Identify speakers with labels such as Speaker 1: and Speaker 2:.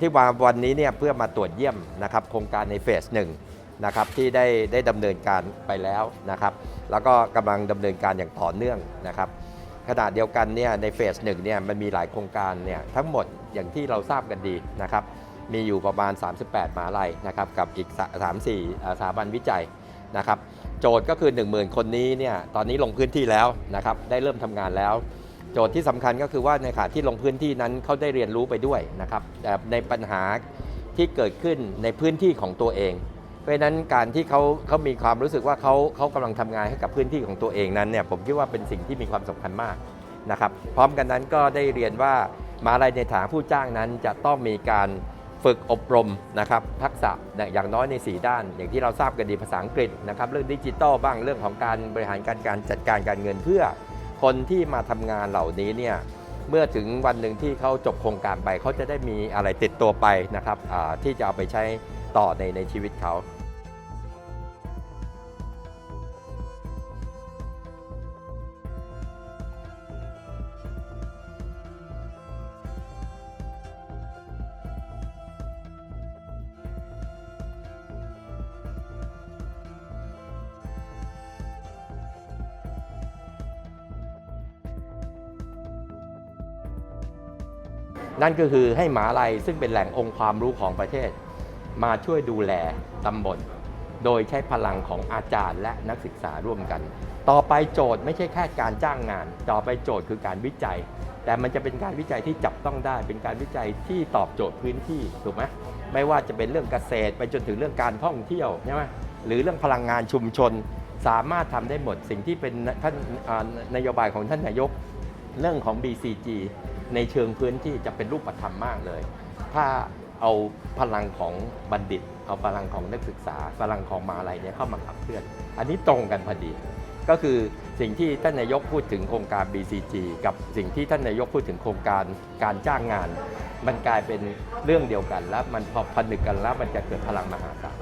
Speaker 1: ที่มาวันนี้เนี่ยเพื่อมาตรวจเยี่ยมนะครับโครงการในเฟสหนึ่งนะครับที่ได้ได้ดำเนินการไปแล้วนะครับแล้วก็กำลังดำเนินการอย่างต่อเนื่องนะครับขณะเดียวกันเนี่ยในเฟสหนึ่งเนี่ยมันมีหลายโครงการเนี่ยทั้งหมดอย่างที่เราทราบกันดีนะครับมีอยู่ประมาณ 38มหาลัยนะครับกับอีก 3-4 สถาบันวิจัยนะครับโจทย์ก็คือ 10,000 คนนี้เนี่ยตอนนี้ลงพื้นที่แล้วนะครับได้เริ่มทำงานแล้ว โจทย์ที่สำคัญก็คือว่าในขณะที่ลงพื้นที่นั้นเขาได้เรียนรู้ไปด้วยนะครับแต่ในปัญหาที่เกิดขึ้นในพื้นที่ของตัวเอง เพราะนั้นการที่เขาเขามีความรู้สึกว่าเขาเขากำลังทำงานให้กับพื้นที่ของตัวเองนั้นเนี่ยผมคิดว่าเป็นสิ่งที่มีความสำคัญมากนะครับ พร้อมกันนั้นก็ได้เรียนว่ามาลัยในฐานผู้จ้างนั้นจะต้องมีการฝึกอบรมนะครับทักษะอย่างน้อยใน 4 ด้าน อย่างที่เราทราบกันดีภาษาอังกฤษนะครับเรื่องดิจิทัลบ้างเรื่องของการบริหารการการจัดการการเงินเพื่อ คนที่มาทำงานเหล่านี้เนี่ยเมื่อถึงวันหนึ่งที่เขาจบโครงการไปเขาจะได้มีอะไรติดตัวไปนะครับที่จะเอาไปใช้ต่อในในชีวิตเขา นั่นก็คือให้หมหาลัยซึ่งเป็นแหล่งองค์ความรู้ของประเทศ มาช่วยดูแลตำบล โดยใช้พลังของอาจารย์และนักศึกษาร่วมกัน ต่อไปโจทย์ไม่ใช่แค่การจ้างงาน ต่อไปโจทย์คือการวิจัย แต่มันจะเป็นการวิจัยที่จับต้องได้ เป็นการวิจัยที่ตอบโจทย์พื้นที่ถูกไหมไม่ว่าจะเป็นเรื่องเกษตร ไปจนถึงเรื่องการท่องเที่ยวใช่ไหมหรือเรื่องพลังงานชุมชน สามารถทำได้หมดสิ่งที่เป็นท่านนโยบายของท่านนายกเรื่องของ BCG ในเชิงพื้นที่จะเป็นรูปธรรมมากเลย ถ้าเอาพลังของบัณฑิต เอาพลังของนักศึกษา พลังของมหาลัยเนี่ยเข้ามาขับเคลื่อน อันนี้ตรงกันพอดี ก็คือสิ่งที่ท่านนายกพูดถึงโครงการ BCG กับสิ่งที่ท่านนายกพูดถึงโครงการการจ้างงาน มันกลายเป็นเรื่องเดียวกัน แล้วมันพอผนึกกันแล้วมันจะเกิดพลังมหาศาล